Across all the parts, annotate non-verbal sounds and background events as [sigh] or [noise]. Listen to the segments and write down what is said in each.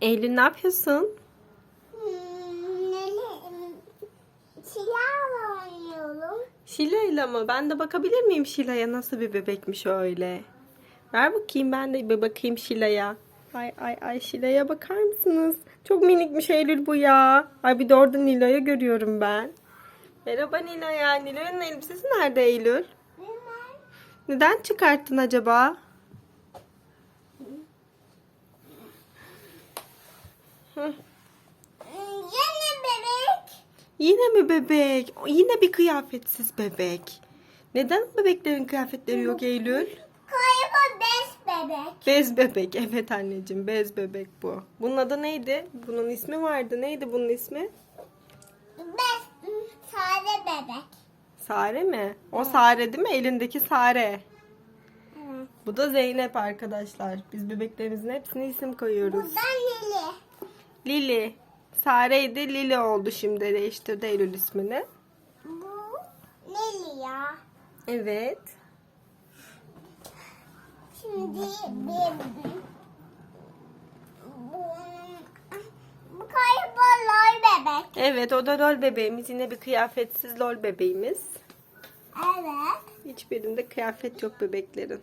Eylül ne yapıyorsun? Hmm, silahla oynuyorum. Şila'yla mı? Ben de bakabilir miyim Şila'ya nasıl bir bebekmiş öyle? Ver bakayım ben de bir bakayım Şila'ya. Ay ay ay Şila'ya bakar mısınız? Çok minikmiş Eylül bu ya. Ay bir de orada Nilo'yu görüyorum ben. Merhaba Nilo'ya. Nilo'nun elbisesi nerede Eylül? Bilmem. Neden çıkarttın acaba? Yeni bebek. Yine mi bebek? Yine bir kıyafetsiz bebek. Neden bebeklerin kıyafetleri yok Eylül? Kayba beş bebek. Bez bebek. [laughs] Evet anneciğim bez bebek bu. Bunun adı neydi? Bunun ismi vardı. Neydi bunun ismi? Beş sade bebek. Sare mi? O Sare değil mi? Elindeki Sare. Bu da Zeynep arkadaşlar. Biz bebeklerimizin hepsine isim koyuyoruz. Buradan Lili. Lili. Sare'ydi Lili oldu şimdi. Değiştirdi Eylül ismini. Bu Lili ya. Evet. Şimdi bir kayba lor bebek. Evet o da lol bebeğimiz. Yine bir kıyafetsiz lol bebeğimiz. Evet. Hiçbirinde kıyafet yok bebeklerin.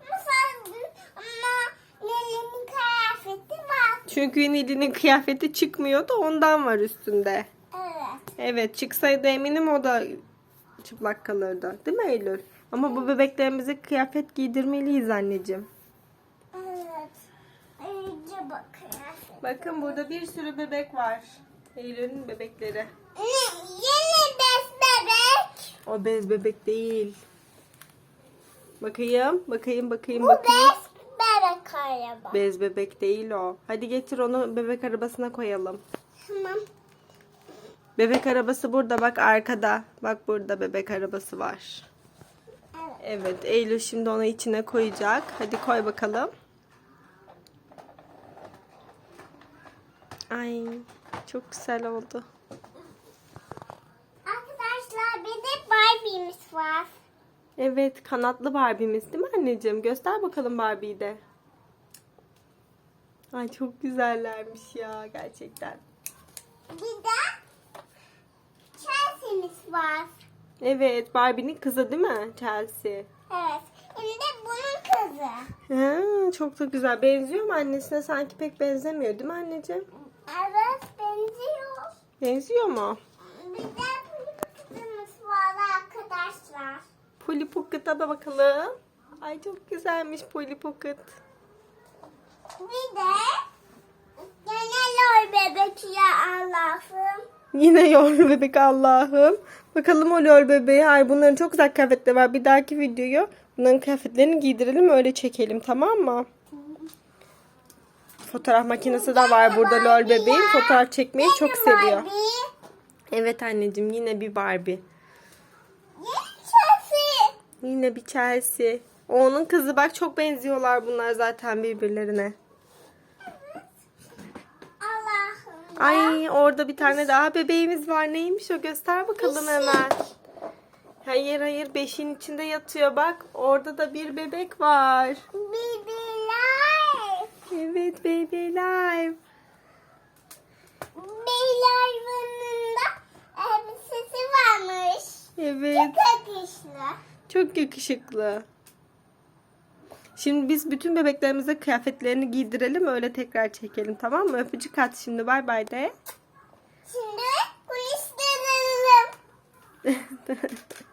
Ama, ama Lili'nin kıyafeti var. Çünkü Nili'nin kıyafeti çıkmıyor da ondan var üstünde. Evet. Evet çıksaydı eminim o da çıplak kalırdı. Değil mi Eylül? Ama bu bebeklerimize kıyafet giydirmeliyiz anneciğim. Evet. İyice bakın. Bakın burada bir sürü bebek var. Eylül'ün bebekleri. Ne, yeni beş bebek. O bez bebek değil. Bakayım, bakayım, bakayım, Bu bakayım. beş kayba. Bez bebek değil o. Hadi getir onu bebek arabasına koyalım. Tamam. Bebek arabası burada bak arkada. Bak burada bebek arabası var. Evet. Evet Eylül şimdi onu içine koyacak. Hadi koy bakalım. Ay çok güzel oldu. Arkadaşlar bir de Barbie'miz var. Evet kanatlı Barbie'miz değil mi anneciğim? Göster bakalım Barbie'yi de. Ay çok güzellermiş ya gerçekten. Bir de Chelsea'miz var. Evet Barbie'nin kızı değil mi Chelsea? Evet. Hem de bunun kızı. Ha, çok da güzel. Benziyor mu annesine? Sanki pek benzemiyor değil mi anneciğim? Evet benziyor. Benziyor mu? Bir de kızımız var arkadaşlar. Polly Pocket'a da bakalım. Ay çok güzelmiş Polly Pocket. Bir de gene lor bebek ya Allah'ım. Yine yor bebek Allah'ım. Bakalım o lol bebeği. Ay bunların çok güzel kıyafetleri var. Bir dahaki videoyu bunların kıyafetlerini giydirelim öyle çekelim tamam mı? Fotoğraf makinesi de var burada lol bebeğin. Fotoğraf çekmeyi çok seviyor. Evet anneciğim yine bir Barbie. Yine bir Chelsea. O onun kızı bak çok benziyorlar bunlar zaten birbirlerine. Allah'ım. Ay orada bir tane daha bebeğimiz var. Neymiş o? Göster bakalım hemen. Hayır hayır beşin içinde yatıyor bak. Orada da bir bebek var. Bibiler. Evet baby live. Bibiler'ın da elbisesi varmış. Evet Çok yakışlı. çok yakışıklı. Şimdi biz bütün bebeklerimize kıyafetlerini giydirelim öyle tekrar çekelim tamam mı? Öpücük at şimdi bay bay de. Şimdi kulislerini [laughs]